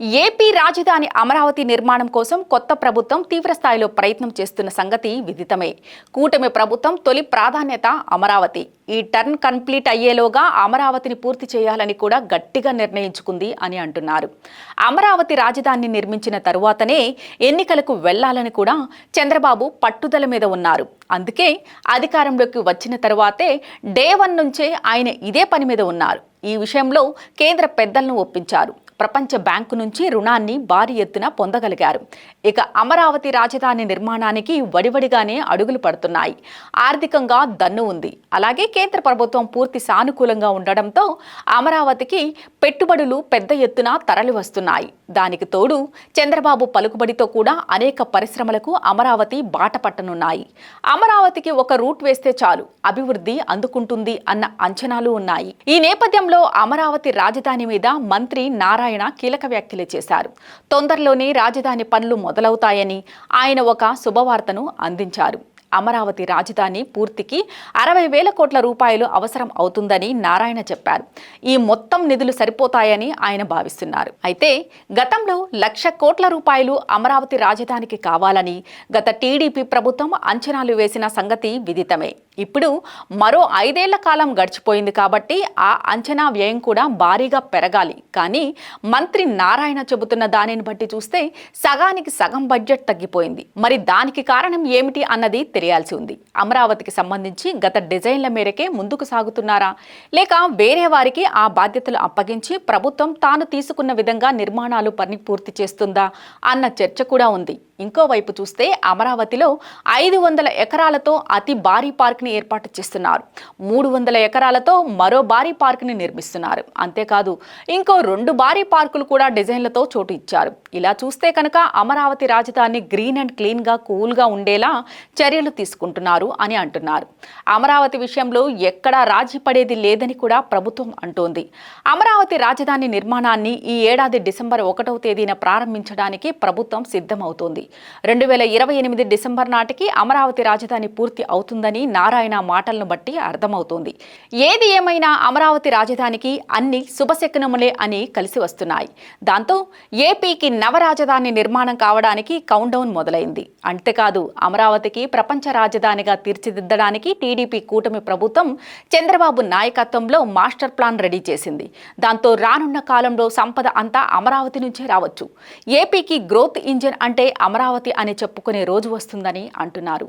AP రాజధాని అమరావతి నిర్మాణం కోసం కొత్త ప్రభుత్వం తీవ్రస్థాయిలో ప్రయత్నం చేస్తున్న సంగతి విదితమే. కూటమి ప్రభుత్వం తొలి ప్రాధాన్యత అమరావతి. ఈ టర్న్ కంప్లీట్ అయ్యేలోగా అమరావతిని పూర్తి చేయాలని కూడా గట్టిగా నిర్ణయించుకుంది అని అంటున్నారు. అమరావతి రాజధానిని నిర్మించిన తరువాతనే ఎన్నికలకు వెళ్ళాలని కూడా చంద్రబాబు పట్టుదల మీద ఉన్నారు. అందుకే అధికారంలోకి వచ్చిన తరువాతే డే వన్ నుంచే ఆయన ఇదే పని మీద ఉన్నారు. ఈ విషయంలో కేంద్ర పెద్దలను ఒప్పించారు. ప్రపంచ బ్యాంకు నుంచి రుణాన్ని భారీ ఎత్తున పొందగలిగారు. ఇక అమరావతి రాజధాని నిర్మాణానికి వడివడిగానే అడుగులు పడుతున్నాయి. ఆర్థికంగా దన్ను ఉంది. అలాగే కేంద్ర ప్రభుత్వం పూర్తి సానుకూలంగా ఉండడంతో అమరావతికి పెట్టుబడులు పెద్ద ఎత్తున తరలి వస్తున్నాయి దానికి తోడు చంద్రబాబు పలుకుబడితో కూడా అనేక పరిశ్రమలకు అమరావతి బాట పట్టనున్నాయి. అమరావతికి ఒక రూట్ వేస్తే చాలు అభివృద్ధి అందుకుంటుంది అన్న అంచనాలు ఉన్నాయి. ఈ నేపథ్యంలో అమరావతి రాజధాని మీద మంత్రి నారాయణ కీలక వ్యాఖ్యలు చేశారు. తొందరలోనే రాజధాని పనులు మొదలవుతాయని ఆయన ఒక శుభవార్తను అందించారు. అమరావతి రాజధాని పూర్తికి అరవై వేల కోట్ల రూపాయలు అవసరం అవుతుందని నారాయణ చెప్పారు. ఈ మొత్తం నిధులు సరిపోతాయని ఆయన భావిస్తున్నారు. అయితే గతంలో లక్ష కోట్ల రూపాయలు అమరావతి రాజధానికి కావాలని గత టీడీపీ ప్రభుత్వం అంచనాలు వేసిన సంగతి విదితమే. ఇప్పుడు మరో ఐదేళ్ళ కాలం గడిచిపోయింది కాబట్టి ఆ అంచనా వ్యయం కూడా భారీగా పెరగాలి. కానీ మంత్రి నారాయణ చెబుతున్న దానిని బట్టి చూస్తే సగానికి సగం బడ్జెట్ తగ్గిపోయింది. మరి దానికి కారణం ఏమిటి అన్నది తెలియాల్సి ఉంది. అమరావతికి సంబంధించి గత డిజైన్ల మేరకే ముందుకు సాగుతున్నారా? లేక వేరే వారికి ఆ బాధ్యతలు అప్పగించి ప్రభుత్వం తాను తీసుకున్న విధంగా నిర్మాణాలు పని పూర్తి చేస్తుందా? అన్న చర్చ కూడా ఉంది. ఇంకోవైపు చూస్తే అమరావతిలో ఐదు వందల ఎకరాలతో అతి భారీ పార్క్ని ఏర్పాటు చేస్తున్నారు. మూడు వందల ఎకరాలతో మరో భారీ పార్క్ని నిర్మిస్తున్నారు. అంతేకాదు ఇంకో రెండు భారీ పార్కులు కూడా డిజైన్లతో చోటు ఇచ్చారు. ఇలా చూస్తే కనుక అమరావతి రాజధాని గ్రీన్ అండ్ క్లీన్గా కూల్గా ఉండేలా చర్యలు తీసుకుంటున్నారు అని అంటున్నారు. అమరావతి విషయంలో ఎక్కడా రాజీ పడేది లేదని కూడా ప్రభుత్వం అంటోంది. అమరావతి రాజధాని నిర్మాణాన్ని ఈ ఏడాది డిసెంబర్ ఒకటవ తేదీన ప్రారంభించడానికి ప్రభుత్వం సిద్ధమవుతోంది. రెండు వేల ఇరవై ఎనిమిది డిసెంబర్ నాటికి అమరావతి రాజధాని పూర్తి అవుతుందని నారాయణ మాటలను బట్టి అర్థమవుతోంది. ఏది ఏమైనా అమరావతి రాజధానికి అన్ని శుభశకునములే అని కలిసి వస్తున్నాయి. దాంతో ఏపీకి నవరాజధాని నిర్మాణం కావడానికి కౌంటౌన్ మొదలైంది. అంతేకాదు అమరావతికి ప్రపంచ రాజధానిగా తీర్చిదిద్దడానికి టీడీపీ కూటమి ప్రభుత్వం చంద్రబాబు నాయకత్వంలో మాస్టర్ ప్లాన్ రెడీ చేసింది. దాంతో రానున్న కాలంలో సంపద అంతా అమరావతి నుంచే రావచ్చు. ఏపీకి గ్రోత్ ఇంజిన్ అంటే అమరావతి అమరావతి అని చెప్పుకునే రోజు వస్తుందని అంటున్నారు.